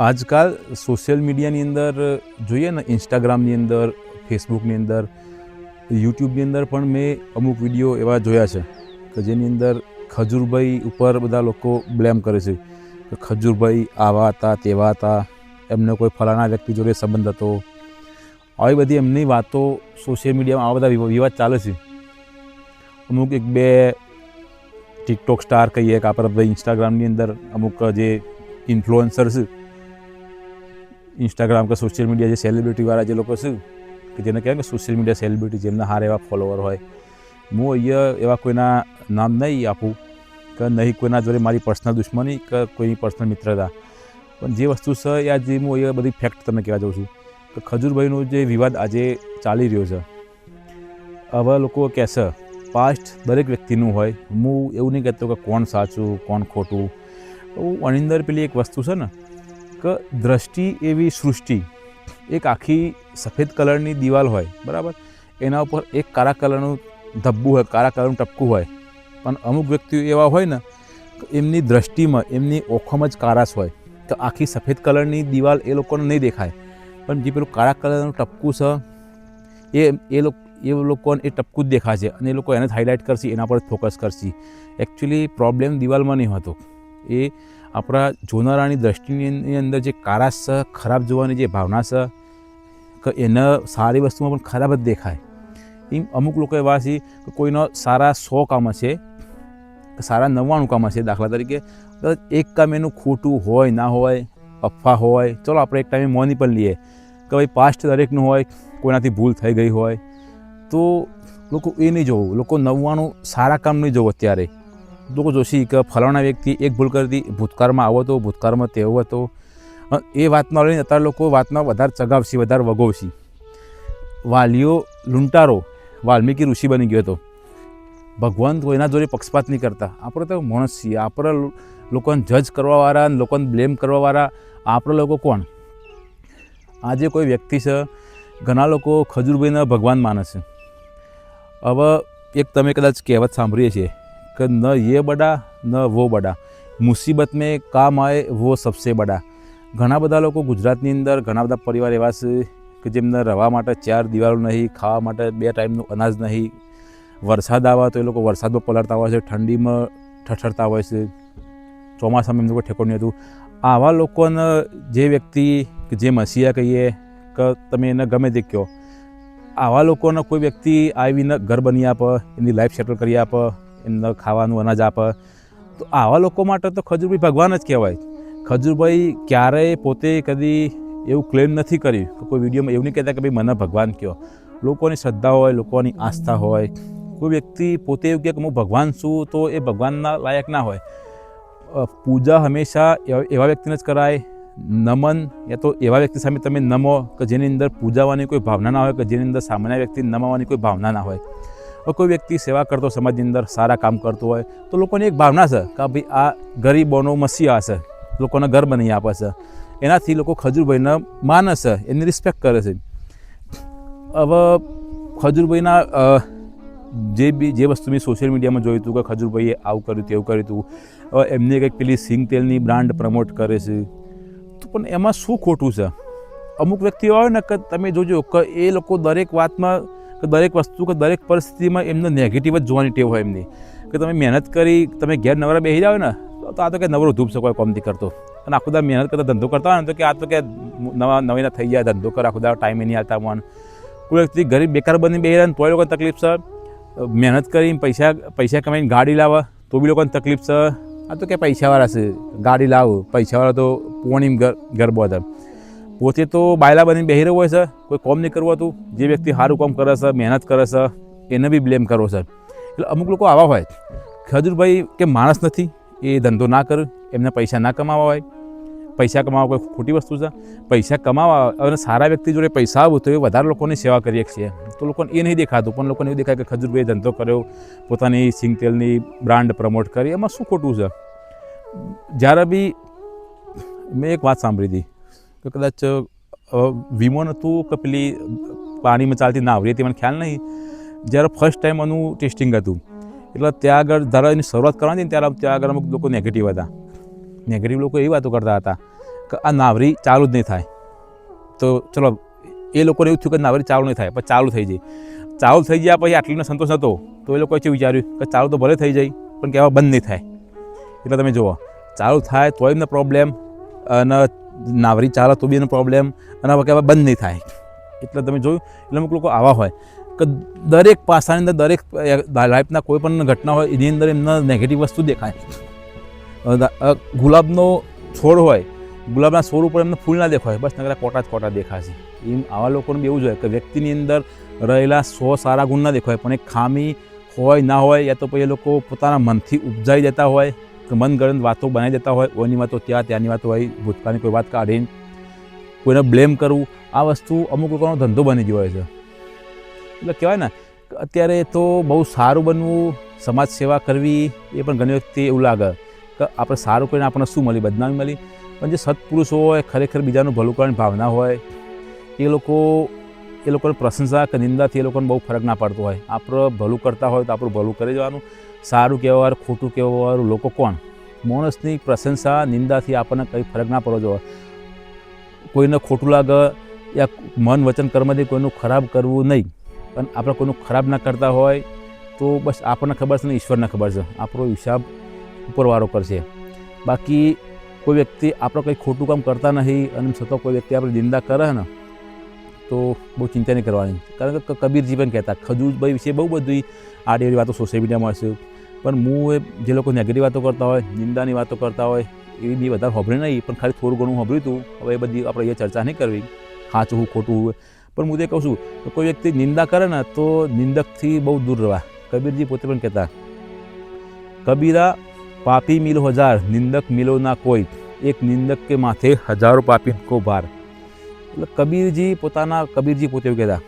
આજકાલ સોશિયલ મીડિયાની અંદર, જોઈએ ને, ઇન્સ્ટાગ્રામની અંદર, ફેસબુકની અંદર, યુટ્યુબની અંદર પણ મેં અમુક વીડિયો એવા જોયા છે કે જેની અંદર ખજૂરભાઈ ઉપર બધા લોકો બ્લેમ કરે છે કે ખજૂરભાઈ આવા હતા, તેવા હતા. એમને કોઈ ફલાણા વ્યક્તિ જોડે સંબંધ હતો. આવી બધી એમની વાતો સોશિયલ મીડિયામાં આવા બધા વિવા- વિવાદ ચાલે છે. અમુક એક બે ટિકટોક સ્ટાર કહીએ કે આપણે ઇન્સ્ટાગ્રામની અંદર અમુક જે ઇન્ફ્લુઅન્સર છે ઇન્સ્ટાગ્રામ કે સોશિયલ મીડિયા જે સેલિબ્રિટીવાળા જે લોકો છે, કે જેને કહેવાય કે સોશિયલ મીડિયા સેલિબ્રિટી જેમના હારે એવા ફોલોવર હોય. હું અહીંયા એવા કોઈના નામ નહીં આપું, કે નહીં કોઈના જોડે મારી પર્સનલ દુશ્મની કે કોઈની પર્સનલ મિત્રતા. પણ જે વસ્તુ છે એ આજે હું એ બધી ફેક્ટ તમને કહેવા જાઉં છું કે ખજૂરભાઈનો જે વિવાદ આજે ચાલી રહ્યો છે. આવા લોકો કહેશે પાસ્ટ દરેક વ્યક્તિનું હોય. હું એવું નહીં કહેતો કે કોણ સાચું, કોણ ખોટું. એવું અંદર પેલી એક વસ્તુ છે ને, કે દ્રષ્ટિ એવી સૃષ્ટિ, એક આખી સફેદ કલરની દિવાલ હોય, બરાબર? એના ઉપર એક કાળા કલરનું ધબ્બું હોય, કાળા કલરનું ટપકું હોય. પણ અમુક વ્યક્તિઓ એવા હોય ને એમની દ્રષ્ટિમાં, એમની ઓખમાં જ કારાશ હોય. તો આખી સફેદ કલરની દિવાલ એ લોકોને નહીં દેખાય. પણ જે પેલું કાળા કલરનું ટપકું છે, એ એ લોકો, એ લોકોને એ ટપકું જ દેખાશે અને એ લોકો એને જ હાઇલાઇટ કરશે, એના પર ફોકસ કરશે. એકચ્યુઅલી પ્રોબ્લેમ દિવાલમાં નહીં હોતો. એ આપણા જોનારાની દ્રષ્ટિની અંદર જે કારાશ છે ખરાબ જોવાની જે ભાવના છે કે, એને સારી વસ્તુમાં પણ ખરાબ જ દેખાય. એમ અમુક લોકો એવા છે કે કોઈનો સારા સો કામ હશે, સારા નવ્વાણું કામ હશે દાખલા તરીકે એક કામ એનું ખોટું હોય, ના હોય, અફવા હોય, ચલો આપણે એક ટાઈમે મોની પણ લઈએ કે ભાઈ પાસ્ટ દરેકનું હોય, કોઈનાથી ભૂલ થઈ ગઈ હોય. તો લોકો એ નહીં જોવું, લોકો નવ્વાણું સારા કામ નહીં જોવું અત્યારે. લોકો જોશી કે ફલાણા વ્યક્તિ એક ભૂલ કરી હતી, ભૂતકાળમાં આવો હતો, ભૂતકાળમાં તેવો હતો. એ વાતમાં લઈને અત્યારે લોકો વાતમાં વધારે ચગાવશે, વધારે વગોવશી. વાલીઓ લૂંટારો, વાલ્મીકી ઋષિ બની ગયો હતો. ભગવાન કોઈના જોડે પક્ષપાત નહીં કરતા. આપણે તો માણસ છીએ, આપણે લોકોને જજ કરવાવાળા અને લોકોને બ્લેમ કરવાવાળા આપણા લોકો કોણ? આજે કોઈ વ્યક્તિ છે, ઘણા લોકો ખજૂરભાઈને ભગવાન માને છે. હવે એક તમે કદાચ કહેવત સાંભળીએ છીએ કે ન યે બડા, ન વો બડા. મુસીબત મેં કામ આવે વો સબસે બડા. ઘણા બધા લોકો ગુજરાતની અંદર, ઘણા બધા પરિવાર એવા છે કે જેમને રહેવા માટે ચાર દિવાલો નહીં, ખાવા માટે બે ટાઈમનું અનાજ નહીં. વરસાદ આવે તો એ લોકો વરસાદમાં પલળતા હોય છે, ઠંડીમાં ઠઠરતા હોય છે. ચોમાસામાં એમનું કોઈ ઠેકો નહીં હતું. આવા લોકોને જે વ્યક્તિ કે જે મસીયા કહીએ કે તમે એને ગમે તે કહો, આવા લોકોને કોઈ વ્યક્તિ આવીને ઘર બની આપે એમની લાઈફ સેટલ કરી આપે, એમને ખાવાનું અનાજ આપે, તો આવા લોકો માટે તો ખજૂરભાઈ ભગવાન જ કહેવાય. ખજૂરભાઈ ક્યારેય પોતે કદી એવું ક્લેમ નથી કર્યું કે કોઈ વિડીયોમાં એવું નહીં કહેતા કે ભાઈ મને ભગવાન કહો. લોકોની શ્રદ્ધા હોય, લોકોની આસ્થા હોય. કોઈ વ્યક્તિ પોતે એવું કહે કે હું ભગવાન છું તો એ ભગવાનના લાયક ના હોય. પૂજા હંમેશા એવા વ્યક્તિને જ કરાય. નમન યા તો એવા વ્યક્તિ સામે તમે નમો કે જેની અંદર પૂજાવાની કોઈ ભાવના ના હોય કે જેની અંદર સામાન્ય વ્યક્તિ નમવાની કોઈ ભાવના ના હોય. કોઈ વ્યક્તિ સેવા કરતો સમાજની અંદર સારા કામ કરતો હોય તો લોકોની એક ભાવના છે કે ભાઈ આ ગરીબોનો મસીહા છે. લોકોને ઘર બનાવી આપે છે. એનાથી લોકો ખજૂરભાઈને માને છે. એની રિસ્પેક્ટ કરે છે. હવે ખજૂરભાઈના જે બી, જે વસ્તુ મેં સોશિયલ મીડિયામાં જોયું હતું કે ખજૂરભાઈએ આવું કર્યું તેવું કર્યું હતું. એમને કંઈક પેલી સિંગ તેલની બ્રાન્ડ પ્રમોટ કરે છે. તો પણ એમાં શું ખોટું છે? અમુક વ્યક્તિઓ આવે ને કે તમે જોજો કે એ લોકો દરેક વાતમાં, કે દરેક વસ્તુ, કે દરેક પરિસ્થિતિમાં એમને નેગેટિવ જ જોવાની ટેવ હોય એમની. કે તમે મહેનત કરી, તમે ઘેર નવરા બેસી જાઓ ને, તો આ તો કે નવરો ધૂપ શકો કોમથી કરતો. અને આખું દા મહેનત કરતા ધંધો કરતા હોય ને, તો કે આ તો કે નવા, નવીના થઈ જાય ધંધો કરે, આખું દા ટાઈમ નહીં આવતા મન કોઈ વ્યક્તિ ગરીબ બેકાર બની બેસી રહ્યા તોય લોકોને તકલીફ છે. મહેનત કરીને પૈસા પૈસા કમાઈને ગાડી લાવે, તો બી લોકોને તકલીફ છે. આ તો કે પૈસાવાળા છે. ગાડી લાવું. પૈસાવાળા તો પોણીમ ઘર બધા. પોતે તો બાયલા બનીને બેહી રહ્યો હોય છે. કોઈ કોમ નહીં કરવું હતું. જે વ્યક્તિ સારું કામ કરે છે, મહેનત કરે છે, એને બી બ્લેમ કરવો છે. એટલે અમુક લોકો આવા હોય. ખજૂરભાઈ કે માણસ નથી. એ ધંધો ના કરે. એમને પૈસા ના કમાવા હોય. પૈસા કમાવા કોઈ ખોટી વસ્તુ છે? પૈસા કમાવા અને સારા વ્યક્તિ જોડે પૈસા આવું તો એ વધારે લોકોની સેવા કરીએ છીએ. તો લોકોને એ નહીં દેખાતું, પણ લોકોને એવું દેખાય કે ખજૂરભાઈ ધંધો કર્યો, પોતાની સિંગ તેલની બ્રાન્ડ પ્રમોટ કરી. એમાં શું ખોટું છે? જ્યારે બી મેં એક વાત સાંભળી હતી કે કદાચ વીમો નહોતું કે પેલી પાણીમાં ચાલતી નાવરી હતી, મને ખ્યાલ નહીં. જ્યારે ફર્સ્ટ ટાઈમ એનું ટેસ્ટિંગ હતું, એટલે ત્યાં આગળ ધારો એની શરૂઆત કરવાની ત્યારે ત્યાં આગળ અમુક લોકો નેગેટિવ હતા. નેગેટિવ લોકો એવી વાતો કરતા હતા કે આ નાવરી ચાલુ જ નહીં થાય. તો ચલો, એ લોકોને એવું થયું કે નાવરી ચાલુ નહીં થાય, પણ ચાલુ થઈ જાય. ચાલુ થઈ ગયા પછી આટલીનો સંતોષ હતો તો એ લોકોએ શું વિચાર્યું કે ચાલુ તો ભલે થઈ જાય, પણ કહેવા બંધ નહીં થાય. એટલે તમે જુઓ, ચાલુ થાય તોય એમને પ્રોબ્લેમ અને નાવરી ચાલે તો બી એનો પ્રોબ્લેમ અને હવે કહેવા બંધ નહીં થાય. એટલે તમે જોયું, એટલે અમુક લોકો આવા હોય કે દરેક પાસાની અંદર દરેક લાઈફના કોઈ પણ ઘટના હોય, એની અંદર એમના નેગેટિવ વસ્તુ દેખાય. ગુલાબનો છોડ હોય, ગુલાબના છોડ ઉપર એમને ફૂલ ના દેખાય, બસ નકરા કોટા જ કોટા દેખાશે. એમ આવા લોકોને બી એવું જ કે વ્યક્તિની અંદર રહેલા સો સારા ગુણ ના દેખાય, પણ એક ખામી હોય, ના હોય, યા તો પછી એ લોકો પોતાના મનથી ઉપજાઈ દેતા હોય, કે મનગણત વાતો બનાવી દેતા હોય, ઓની વાતો ત્યાં, ત્યાંની વાતો હોય, ભૂતકાળની કોઈ વાત કાઢીને કોઈને બ્લેમ કરવું, આ વસ્તુ અમુક લોકોનો ધંધો બની ગયો હોય છે. એટલે કહેવાય ને, અત્યારે તો બહુ સારું બનવું સમાજ સેવા કરવી, એ પણ ઘણી વખતે એવું લાગે. કે આપણે સારું કરીને આપણને શું મળી? બદનામી મળી? પણ જે સત્પુરુષો હોય, ખરેખર બીજાનું ભલું કરવાની ભાવના હોય, એ લોકો, એ લોકોની પ્રશંસા કે નિંદાથી એ લોકોને બહુ ફરક ના પડતો હોય. આપણે ભલું કરતા હોય તો આપણું ભલું કરી જવાનું. સારું કહેવાય ખોટું કહેવાનું લોકો કોણ? માણસની પ્રશંસા, નિંદાથી આપણને કંઈ ફરક ના પડવો જોઈએ. કોઈને ખોટું લાગે યા મન વચન કર્મથી કોઈનું ખરાબ કરવું નહીં. પણ આપણે કોઈનું ખરાબ ના કરતા હોય તો બસ આપણને ખબર છે ને ઈશ્વરને ખબર છે. આપણો હિસાબ ઉપરવાળો કરશે. બાકી કોઈ વ્યક્તિ આપણે કંઈ ખોટું કામ કરતા નહીં અને છતાં કોઈ વ્યક્તિ આપણે નિંદા કરે ને, તો બહુ ચિંતા નહીં કરવાની. કારણ કે કબીરજી પણ કહેતા, ખજૂરભાઈ વિશે બહુ બધી આડી એવી વાતો સોશિયલ મીડિયામાં હશે પણ હું જે લોકો નેગેટિવ વાતો કરતા હોય, નિંદાની વાતો કરતા હોય એવી બી વધારે સાંભળી નહીં, પણ ખાલી થોડું ઘણું સાંભળ્યું હતું હવે એ બધી આપણે એ ચર્ચા નહીં કરવી. સાચું હું ખોટું હોય. પણ હું તે કહું છું કે કોઈ વ્યક્તિ નિંદા કરે ને, તો નિંદકથી બહુ દૂર રહેવા. કબીરજી પોતે પણ કહેતા, કબીરા પાપી મિલો હજાર, નિંદક મિલો ના કોઈ, એક નિંદક કે માથે હજારો પાપી કો ભાર. એટલે કબીરજી પોતાના, કબીરજી પોતે કહેતા,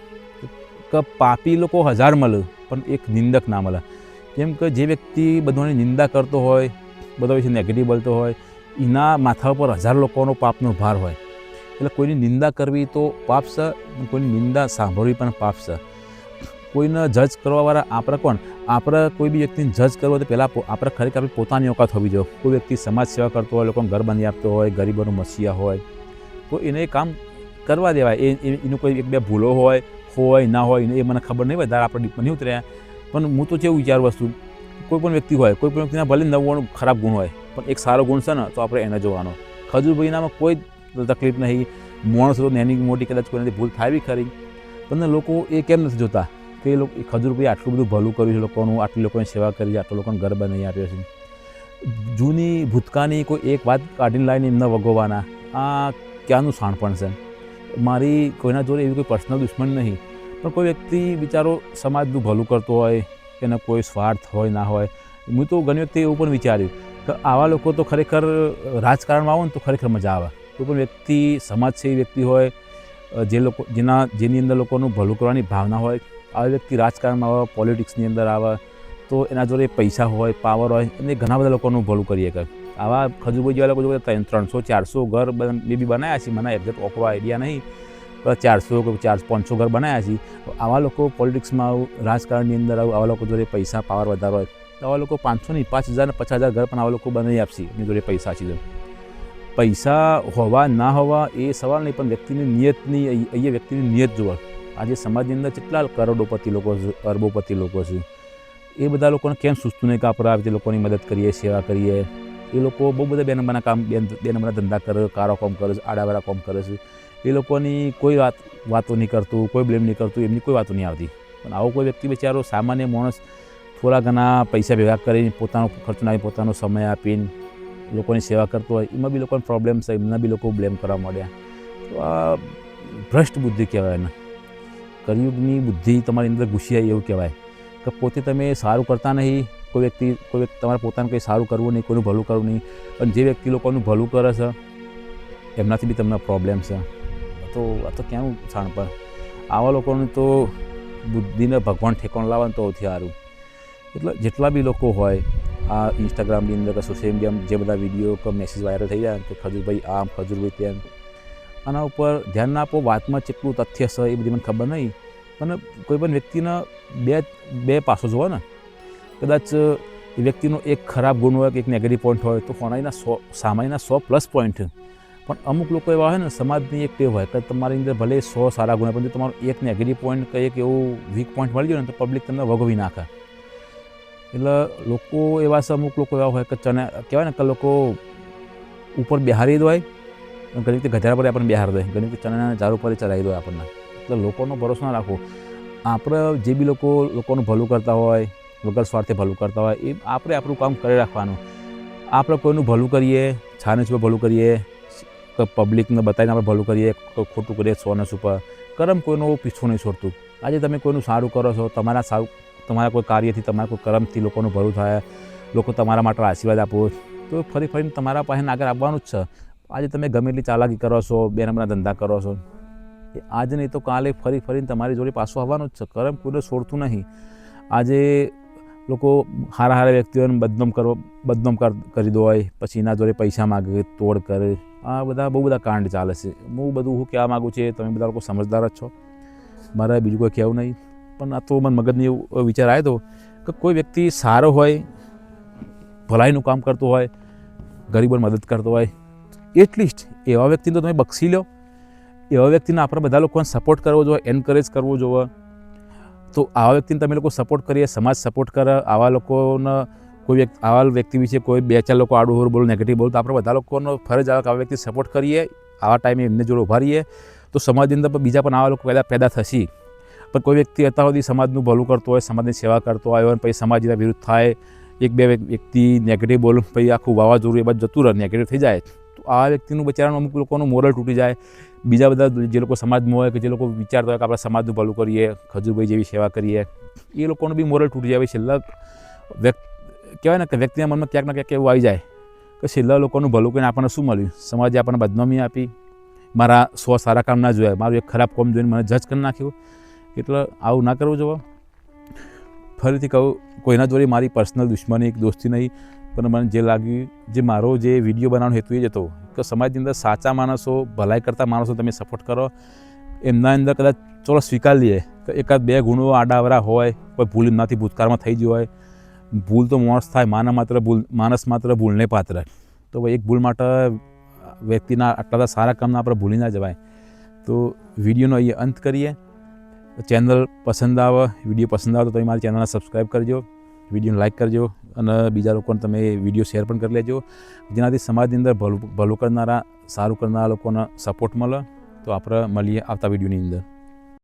કે પાપી લોકો હજાર મળે પણ એક નિંદક ના મળે કેમ કે જે વ્યક્તિ બધાની નિંદા કરતો હોય, બધા વિશે નેગેટિવ બોલતો હોય, એના માથા ઉપર હજાર લોકોનો પાપનો ભાર હોય. એટલે કોઈની નિંદા કરવી તો પાપ છે, કોઈની નિંદા સાંભળવી પણ પાપ છે. કોઈને જજ કરવાવાળા આપણે કોણ? આપણે કોઈ બી વ્યક્તિને જજ કરવો તો પહેલાં આપણે ખરેખર આપણી પોતાની ઓકાત હોવી જોઈએ. કોઈ વ્યક્તિ સમાજ સેવા કરતો હોય, લોકોને ઘર બાંધી આપતો હોય, ગરીબોનું મસીયા હોય, તો એને કામ કરવા દેવાય. એ એનું કોઈ એક બે ભૂલો હોય હોય, ના હોય એ મને ખબર નહીં વધારે આપણે ડીપમાં નહીં ઉતર્યા. પણ હું તો કેવું વિચાર વસ્તુ, કોઈ પણ વ્યક્તિ હોય, કોઈ પણ વ્યક્તિના ભલે નવ્વાણું ખરાબ ગુણ હોય, પણ એક સારો ગુણ છે ને, તો આપણે એને જોવાનો. ખજૂરભાઈનામાં કોઈ તકલીફ નહીં. માણસ નાની મોટી કદાચ કોઈનાથી ભૂલ થાય બી ખરી. પણ લોકો એ કેમ નથી જોતા? એ લોકો ખજૂર ખજૂરભાઈ આટલું બધું ભલું કર્યું છે લોકોનું, આટલી લોકોની સેવા કરી છે, આટલા લોકોને ઘર બનાવી આપ્યો છે. જૂની ભૂતકાની કોઈ એક વાત કાઢીને લાવીને એમને વગોવાના, આ ક્યાંનું શાણપણ છે? મારી કોઈના જોડે એવી કોઈ પર્સનલ દુશ્મન નહીં, પણ કોઈ વ્યક્તિ બિચારો સમાજનું ભલું કરતો હોય કે એનો કોઈ સ્વાર્થ હોય, ના હોય, હું તો ઘણી વખતે એવું પણ વિચાર્યું કે આવા લોકો તો ખરેખર રાજકારણમાં આવો ને તો ખરેખર મજા આવે. કોઈ પણ વ્યક્તિ, સમાજસેવી વ્યક્તિ હોય જે લોકો જેના જેની અંદર લોકોનું ભલું કરવાની ભાવના હોય આવા વ્યક્તિ રાજકારણમાં આવે પોલિટિક્સની અંદર આવે, તો એના જોડે પૈસા હોય પાવર હોય, અને ઘણા બધા લોકોનું ભલું કરીએ કે આવા ખજુભાઈ જેવા લોકો જોડે ત્રણ, ત્રણસો, ચારસો ઘર બેબી બનાવ્યા છે, મને એક્ઝેક્ટ ઓકવા આઈડિયા નહીં ચારસો કે ચાર, પાંચસો ઘર બનાવ્યા છે. આવા લોકો પોલિટિક્સમાં આવું, રાજકારણની અંદર આવું, આવા લોકો જોડે પૈસા પાવર વધારો હોય. તો આવા લોકો પાંચસો નહીં, પાંચ હજાર પચાસ હજાર ઘર પણ આવા લોકો બનાવી આપશે, એની જોડે પૈસા છે પૈસા હોવા, ના હોવા એ સવાલ નહીં, પણ વ્યક્તિની નિયતની, અહીં- અહીંયા વ્યક્તિની નિયત જોવા. આજે સમાજની અંદર કેટલા કરોડોપતિ લોકો છે અરબોપતિ લોકો છે. એ બધા લોકોને કેમ સૂચતું નહીં કે આપણે આવી લોકોની મદદ કરીએ, સેવા કરીએ. એ લોકો બહુ બધા બે નંબરના કામ બે નંબરના ધંધા કરે, કારો કામ કરે છે, આડાવાળા કામ કરે છે. એ લોકોની કોઈ વાત, વાતો નહીં કરતું, કોઈ બ્લેમ નહીં કરતું, એમની કોઈ વાતો નહીં આવતી. પણ આવો કોઈ વ્યક્તિ બિચારો સામાન્ય માણસ થોડા ઘણા પૈસા ભેગા કરીને પોતાનો ખર્ચ નાખી પોતાનો સમય આપીને લોકોની સેવા કરતો હોય, એમાં બી લોકોને પ્રોબ્લેમ છે, એમના બી લોકો બ્લેમ કરવા માંડ્યા. તો આ ભ્રષ્ટ બુદ્ધિ કહેવાય ને કલયુગની બુદ્ધિ તમારી અંદર ઘૂસી આવી એવું કહેવાય. કે પોતે તમે સારું કરતા નહીં, કોઈ વ્યક્તિ કોઈ વ્યક્તિ તમારે પોતાનું કંઈ સારું કરવું નહીં, કોઈનું ભલું કરવું નહીં, અને જે વ્યક્તિ લોકોનું ભલું કરે છે, એમનાથી બી તમને પ્રોબ્લેમ છે. તો, આ તો ક્યાં છાણ પર? આવા લોકોને તો બુદ્ધિને ભગવાન ઠેકાણ લાવવાનું તો સૌથી સારું. એટલે જેટલા બી લોકો હોય, આ ઇન્સ્ટાગ્રામની અંદર કે સોશિયલ મીડિયામાં જે બધા વીડિયો કે મેસેજ વાયરલ થઈ જાય કે ખજૂરભાઈ આમ, ખજૂરભાઈ તેમ આના ઉપર ધ્યાન ના આપો, વાતમાં કેટલું તથ્ય છે, એ બધી મને ખબર નહીં. પણ કોઈ પણ વ્યક્તિના બે બે પાસો જોવો ને. કદાચ એ વ્યક્તિનો એક ખરાબ ગુણ હોય કે એક નેગેટિવ પોઈન્ટ હોય તો હોનાઈના સો સામાયના સો પ્લસ પોઈન્ટ પણ અમુક લોકો એવા હોય ને, સમાજની એક ટેવ હોય કે તમારી અંદર ભલે સો સારા ગુણ હોય, પણ તમારો એક નેગેટિવ પોઈન્ટ કે એક એવું વીક પોઈન્ટ મળી ગયો ને, તો પબ્લિક તમને વગવી નાખે. એટલે લોકો એવા છે, અમુક લોકો એવા હોય કે ચને, કહેવાય ને કે લોકો ઉપર બિહારી જ હોય ઘણી ગધેડા પર આપણને બિહાર દે ઘણી રીતે ચણાના ઝાડ ઉપર ચલાવી દો આપણને. એટલે લોકોનો ભરોસો ના રાખો આપણે જે બી લોકો, લોકોનું ભલું કરતા હોય, વગર સ્વાર્થે ભલું કરતા હોય, એ આપણે આપણું કામ કરી રાખવાનું. આપણે કોઈનું ભલું કરીએ છાનસ ઉપર ભલું કરીએ પબ્લિકને બતાવીને આપણે ભલું કરીએ ખોટું કરીએ સોનસ ઉપર કરમ કોઈનો પીછો નહીં છોડતું. આજે તમે કોઈનું સારું કરો છો, તમારા સારું તમારા કોઈ કાર્યથી, તમારા કોઈ કરમથી લોકોનું ભલું થાય, લોકો તમારા માટે આશીર્વાદ આપો, તો ફરી ફરીને તમારા પાસે આગળ આવવાનું જ છે. આજે તમે ગમે એટલી ચાલાકી કરો છો બે નંબરના ધંધા કરો છો, એ આજે નહીં તો કાલે ફરી ફરીને તમારી જોડે પાછું આવવાનું જ છે. કરમ કોઈને છોડતું નહીં. આજે લોકો હારા હારા વ્યક્તિઓને બદનામ કરો, બદનામ કર દો હોય, પછી એના જોડે પૈસા માગે, તોડ કરે. આ બધા બહુ બધા કાંડ ચાલે છે. હું બધું હું કહેવા માગું છું, તમે બધા લોકો સમજદાર જ છો. મારે બીજું કોઈ કહેવું નહીં. પણ આ તો મને મગજની એવો વિચાર આવ્યો હતો કે કોઈ વ્યક્તિ સારો હોય, ભલાઈનું કામ કરતો હોય, ગરીબોને મદદ કરતો હોય એટલીસ્ટ એવા વ્યક્તિને તો તમે બક્ષી લો. એવા વ્યક્તિને આપણે બધા લોકોને સપોર્ટ કરવો જોઈએ એન્કરેજ કરવો જોઈએ. તો આવા વ્યક્તિને તમે લોકો સપોર્ટ કરીએ, સમાજ સપોર્ટ કરે, આવા લોકોને કોઈ વ્યક્તિ, આવા વ્યક્તિ વિશે કોઈ બે ચાર લોકો આડું હોર બોલો નેગેટિવ બોલો, તો આપણે બધા લોકોનો ફરજ આવે કે આવા વ્યક્તિ સપોર્ટ કરીએ, આવા ટાઈમે એમને જોડે ઊભા રહીએ. તો સમાજની અંદર બીજા પણ આવા લોકો પેદા પેદા થશે. પણ કોઈ વ્યક્તિ અત્યાર સુધી સમાજનું ભલું કરતો હોય, સમાજની સેવા કરતો હોય અને પછી સમાજના વિરુદ્ધ થાય, એક બે વ્યક્તિ નેગેટિવ બોલ, પછી આખું વાવાઝોડું એ બાજુ જતું રહે નેગેટિવ થઈ જાય. આ વ્યક્તિનું બચારાનું અમુક લોકોનું મોરલ તૂટી જાય. બીજા બધા જે લોકો સમાજમાં હોય કે જે લોકો વિચારતા હોય કે આપણે સમાજનું ભલું કરીએ, ખજુરભાઈ જેવી સેવા કરીએ, એ લોકોનું બી મોરલ તૂટી જાય. છેલ્લા વ્યક્તિ કહેવાય ને કે વ્યક્તિના મનમાં ક્યાંક ને ક્યાંક એવું આવી જાય કે છેલ્લા લોકોનું ભલું કરીને આપણને શું મળ્યું? સમાજે આપણને બદનામી આપી. મારા સો સારા કામ ના જોયા. મારું એક ખરાબ કામ જોઈને મને જજ કરી નાખ્યું. એટલે આવું ના કરવું જોવો. ફરીથી કહું, કોઈના જોડે મારી પર્સનલ દુશ્મની, એક દોસ્તી નહીં. પણ મને જે લાગ્યું, જે મારો જે વીડિયો બનાવવાનો હેતુ એ જ હતો કે સમાજની અંદર સાચા માણસો, ભલાઈ કરતા માણસો તમે સપોર્ટ કરો. એમના અંદર કદાચ ચલો સ્વીકાર લઈએ કે એકાદ બે ગુણો આડાવરા હોય, કોઈ ભૂલ એમનાથી ભૂતકાળમાં થઈ ગયું હોય. ભૂલ તો માણસ થાય, માના માત્ર ભૂલ, માણસ માત્ર ભૂલને પાત્ર. તો એક ભૂલ માટે વ્યક્તિના આટલા બધા સારા કામના આપણે ભૂલી ના જવાય. તો વિડીયોનો અહીંયા અંત કરીએ. ચેનલ પસંદ આવે, વીડિયો પસંદ આવે તો તમે મારી ચેનલને સબસ્ક્રાઈબ કરજો. વિડીયોને લાઇક કરજો. અને બીજા લોકોને તમે વીડિયો શેર પણ કરી લેજો. જેનાથી સમાજની અંદર ભલું ભલું કરનારા, સારું કરનારા લોકોને સપોર્ટ મળે. તો આપણે મળીએ આવતા વિડીયોની અંદર.